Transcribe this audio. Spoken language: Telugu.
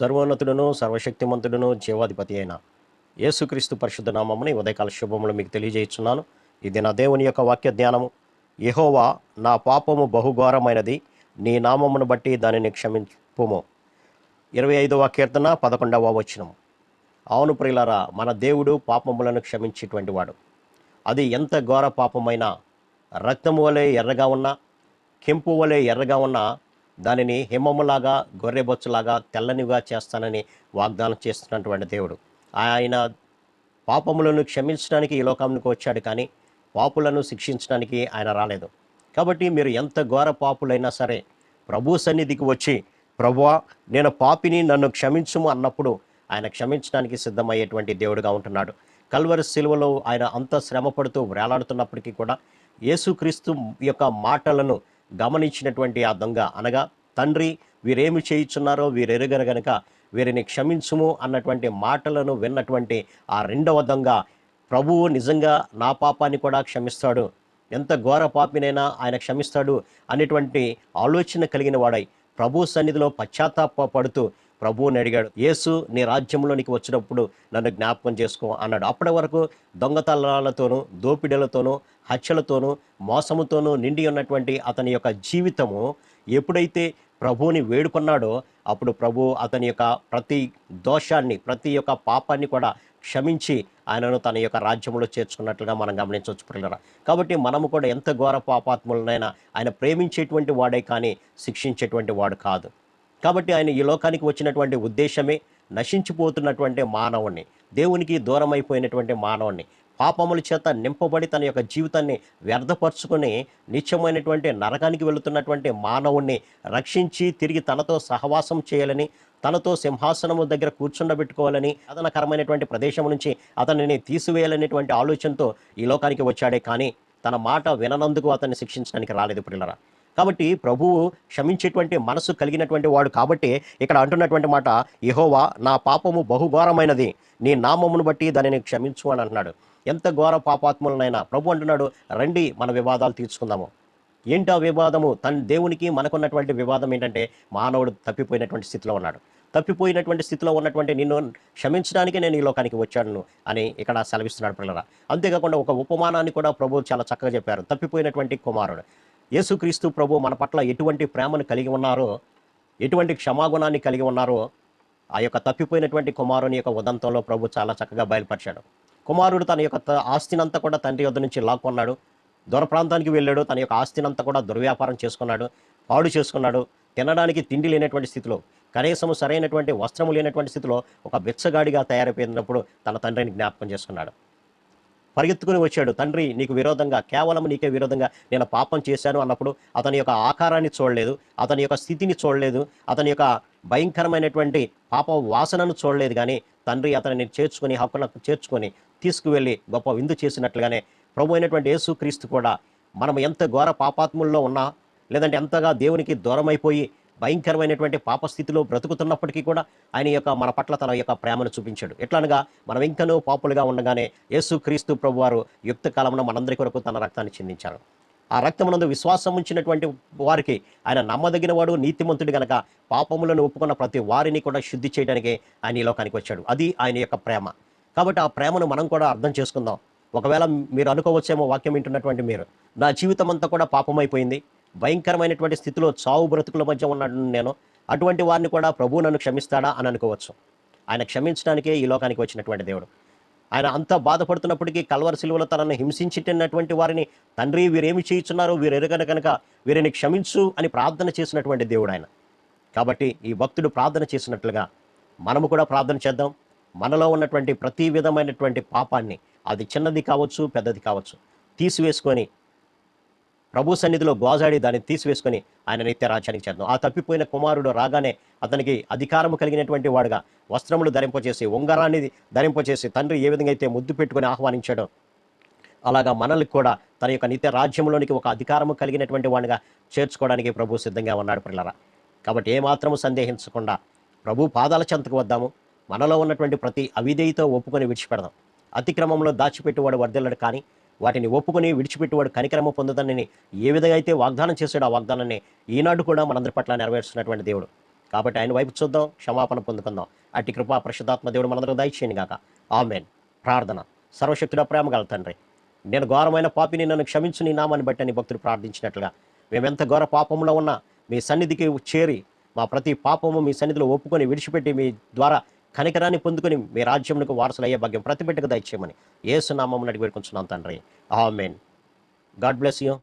సర్వోన్నతుడును సర్వశక్తిమంతుడును జీవాధిపతి అయిన యేసుక్రీస్తు పరిశుద్ధ నామముని ఉదయకాల శుభములు మీకు తెలియజేస్తున్నాను ఇది నా దేవుని యొక్క వాక్య ధ్యానము యహోవా నా పాపము బహుఘోరమైనది నీ నామమును బట్టి దానిని క్షమింపుము. ఇరవై ఐదవ కీర్తన పదకొండవ వచనము. అవును ప్రియులారా మన దేవుడు పాపములను క్షమించేటువంటి వాడు. అది ఎంత ఘోర పాపమైనా రక్తము వలె ఎర్రగా ఉన్నా కెంపు వలె ఎర్రగా ఉన్నా దానిని హిమములాగా గొర్రెబొచ్చులాగా తెల్లనిగా చేస్తానని వాగ్దానం చేస్తున్నటువంటి దేవుడు. ఆయన పాపములను క్షమించడానికి ఈ లోకానికి వచ్చాడు కానీ పాపులను శిక్షించడానికి ఆయన రాలేదు. కాబట్టి మీరు ఎంత ఘోర పాపులైనా సరే ప్రభు సన్నిధికి వచ్చి ప్రభువా నేను పాపిని నన్ను క్షమించుము అన్నప్పుడు ఆయన క్షమించడానికి సిద్ధమయ్యేటువంటి దేవుడుగా ఉంటున్నాడు. కల్వరి సిలువలో ఆయన అంత శ్రమ పడుతూ వేలాడుతున్నప్పటికీ కూడా యేసుక్రీస్తు యొక్క మాటలను గమనించినటువంటి ఆ దొంగ. అనగా తండ్రి వీరేమి చేయుచున్నారో వీరెరుగరు గనక వీరిని క్షమించుము అన్నటువంటి మాటలను విన్నటువంటి ఆ రెండవ దొంగ. ప్రభువు నిజంగా నా పాపాన్ని కూడా క్షమిస్తాడు. ఎంత ఘోర పాపినైనా ఆయన క్షమిస్తాడు అనేటువంటి ఆలోచన కలిగిన వాడై ప్రభు సన్నిధిలో పశ్చాత్తాప పడుతూ ప్రభువుని అడిగాడు యేసు నీ రాజ్యంలోనికి వచ్చినప్పుడు నన్ను జ్ఞాపకం చేసుకో అన్నాడు. అప్పటి వరకు దొంగతనాలతోనూ దోపిడీలతోనూ హత్యలతోనూ మోసముతోనూ నిండి ఉన్నటువంటి అతని యొక్క జీవితము ఎప్పుడైతే ప్రభువుని వేడుకున్నాడో అప్పుడు ప్రభు అతని యొక్క ప్రతి దోషాన్ని ప్రతి యొక్క పాపాన్ని కూడా క్షమించి ఆయనను తన యొక్క రాజ్యంలో చేర్చుకున్నట్లుగా మనం గమనించవచ్చు పిల్లరా. కాబట్టి మనము కూడా ఎంత ఘోర పాపాత్ములనైనా ఆయన ప్రేమించేటువంటి వాడే కానీ శిక్షించేటువంటి వాడు కాదు. కాబట్టి ఆయన ఈ లోకానికి వచ్చినటువంటి ఉద్దేశమే నశించిపోతున్నటువంటి మానవుణ్ణి. దేవునికి దూరం అయిపోయినటువంటి మానవుణ్ణి. పాపముల చేత నింపబడి తన యొక్క జీవితాన్ని వ్యర్థపరుచుకొని నిత్యమైనటువంటి నరకానికి వెళుతున్నటువంటి మానవుణ్ణి రక్షించి తిరిగి తనతో సహవాసం చేయాలని తనతో సింహాసనము దగ్గర కూర్చుండబెట్టుకోవాలని అదనకరమైనటువంటి ప్రదేశం నుంచి అతనిని తీసివేయాలనేటువంటి ఆలోచనతో ఈ లోకానికి వచ్చాడే. కానీ తన మాట విననందుకు అతన్ని శిక్షించడానికి రాలేదు పిల్లరా కాబట్టి ప్రభువు క్షమించేటువంటి మనసు కలిగినటువంటి వాడు కాబట్టి ఇక్కడ అంటున్నటువంటి మాట యహోవా నా పాపము బహుఘోరమైనది. నీ నామమును బట్టి దానిని క్షమించు అని అంటున్నాడు. ఎంత ఘోర పాపాత్ములనైనా ప్రభు అంటున్నాడు రండి మన వివాదాలు తీర్చుకుందాము. ఏంటి ఆ వివాదము? తన దేవునికి మనకున్నటువంటి వివాదం ఏంటంటే మానవుడు తప్పిపోయినటువంటి స్థితిలో ఉన్నాడు. తప్పిపోయినటువంటి స్థితిలో ఉన్నటువంటి నిన్ను క్షమించడానికి నేను ఈ లోకానికి వచ్చాను అని ఇక్కడ సెలవిస్తున్నాడు పిల్లరా. అంతేకాకుండా ఒక ఉపమానాన్ని కూడా ప్రభువు చాలా చక్కగా చెప్పారు. తప్పిపోయినటువంటి కుమారుడు. యేసుక్రీస్తు ప్రభు మన పట్ల ఎటువంటి ప్రేమను కలిగి ఉన్నారో ఎటువంటి క్షమాగుణాన్ని కలిగి ఉన్నారో ఆ యొక్క తప్పిపోయినటువంటి కుమారుని యొక్క ఉదంతంలో ప్రభు చాలా చక్కగా బయలుపరిచాడు. కుమారుడు తన యొక్క త- ఆస్తినంతా కూడా తండ్రి వద్ద నుంచి లాక్కున్నాడు. దూర ప్రాంతానికి వెళ్ళాడు. తన యొక్క ఆస్తినంతా కూడా దుర్వ్యాపారం చేసుకున్నాడు. పాడు చేసుకున్నాడు. తినడానికి తిండి లేనటువంటి స్థితిలో కనీసం సరైనటువంటి వస్త్రము లేనటువంటి స్థితిలో ఒక బిచ్చగాడిగా తయారైపోయినప్పుడు తన తండ్రిని జ్ఞాపకం చేసుకున్నాడు. పరిగెత్తుకుని వచ్చాడు. తండ్రి నీకు విరోధంగా కేవలం నీకే విరోధంగా నేను పాపం చేశాను అన్నప్పుడు అతని యొక్క ఆకారాన్ని చూడలేదు అతని యొక్క స్థితిని చూడలేదు అతని యొక్క భయంకరమైనటువంటి పాప వాసనను చూడలేదు. కానీ తండ్రి అతనిని చేర్చుకొని హక్కులకు చేర్చుకొని తీసుకువెళ్ళి గొప్ప విందు చేసినట్లుగానే ప్రభు అయినటువంటి యేసుక్రీస్తు కూడా మనం ఎంత ఘోర పాపాత్ముల్లో ఉన్నా లేదంటే ఎంతగా దేవునికి దూరమైపోయి భయంకరమైనటువంటి పాపస్థితిలో బ్రతుకుతున్నప్పటికీ కూడా ఆయన యొక్క మన పట్ల తన యొక్క ప్రేమను చూపించాడు. ఎట్లనగా మనం ఇంకనూ పాపులుగా ఉండగానే యేసు క్రీస్తు ప్రభు వారు యుక్త కాలంలో మనందరి కొరకు తన రక్తాన్ని చెందించారు. ఆ రక్తమునందు విశ్వాసం ఉంచినటువంటి వారికి ఆయన నమ్మదగిన వాడు నీతిమంతుడు గనక పాపములను ఒప్పుకున్న ప్రతి వారిని కూడా శుద్ధి చేయడానికి ఆయన ఈ లోకానికి వచ్చాడు. అది ఆయన యొక్క ప్రేమ. కాబట్టి ఆ ప్రేమను మనం కూడా అర్థం చేసుకుందాం. ఒకవేళ మీరు అనుకోవచ్చేమో వాక్యం వింటున్నటువంటి మీరు నా జీవితం అంతా కూడా పాపమైపోయింది. భయంకరమైనటువంటి స్థితిలో చావు బ్రతుకుల మధ్య ఉన్నాను నేను అటువంటి వారిని కూడా ప్రభువు నన్ను క్షమిస్తాడా అని అనుకోవచ్చు. ఆయన క్షమించడానికే ఈ లోకానికి వచ్చినటువంటి దేవుడు. ఆయన అంత బాధపడుతున్నప్పటికీ కల్వర శిలువలో తనను హింసించినటువంటి వారిని తండ్రి వీరేమి చేయించున్నారో వీరు ఎరగన కనుక వీరిని క్షమించు అని ప్రార్థన చేసినటువంటి దేవుడు ఆయన. కాబట్టి ఈ భక్తుడు ప్రార్థన చేసినట్లుగా మనము కూడా ప్రార్థన చేద్దాం. మనలో ఉన్నటువంటి ప్రతి విధమైనటువంటి పాపాన్ని అది చిన్నది కావచ్చు పెద్దది కావచ్చు తీసివేసుకొని ప్రభు సన్నిధిలో గోజాడి దాన్ని తీసివేసుకొని ఆయన నిత్య రాజ్యానికి చేద్దాం ఆ తప్పిపోయిన కుమారుడు రాగానే అతనికి అధికారము కలిగినటువంటి వాడుగా వస్త్రములు ధరింపచేసి ఉంగరాన్ని ధరింపచేసి తండ్రి ఏ విధంగా అయితే ముద్దు పెట్టుకుని ఆహ్వానించాడో అలాగా మనల్ని కూడా తన యొక్క నిత్య రాజ్యంలోనికి ఒక అధికారము కలిగినటువంటి వాడిగా చేర్చుకోవడానికి ప్రభు సిద్ధంగా ఉన్నాడు పిల్లరా కాబట్టి ఏమాత్రము సందేహించకుండా ప్రభు పాదాల చెంతకు వద్దాము. మనలో ఉన్నటువంటి ప్రతి అవిధేయతో ఒప్పుకొని విడిచిపెడదాం. అతిక్రమంలో దాచిపెట్టువాడు వర్ధిల్లడు కానీ వాటిని ఒప్పుకొని విడిచిపెట్టువాడు కనికరమ పొందుతానని ఏ విధంగా అయితే వాగ్దానం చేశాడో ఆ వాగ్దానాన్ని ఈనాడు కూడా మనందరి పట్ల నెరవేరుస్తున్నటువంటి దేవుడు. కాబట్టి ఆయన వైపు చూద్దాం క్షమాపణ పొందుకుందాం. అట్టి కృపా ప్రసిద్ధాత్మ దేవుడు మనందరూ దయచేయండి కాక ఆమెన్. ప్రార్థన. సర్వశక్తుడ ప్రేమ గల తండ్రి నేను ఘోరమైన పాపిని నన్ను క్షమించు నీ నామాన్ని బట్టి అని భక్తులు ప్రార్థించినట్లుగా మేమెంత ఘోర పాపంలో ఉన్నా మీ సన్నిధికి చేరి మా ప్రతి పాపము మీ సన్నిధిలో ఒప్పుకొని విడిచిపెట్టి మీ ద్వారా కనికరాన్ని పొందుకుని మీ రాజ్యమునకు వారసులు అయ్యే భాగ్యం ప్రతి బిడ్డకు దయచేయమని ఏసునామం అడిగి పెట్టుకుంటున్నాం తండ్రి. ఆమెన్. God bless you.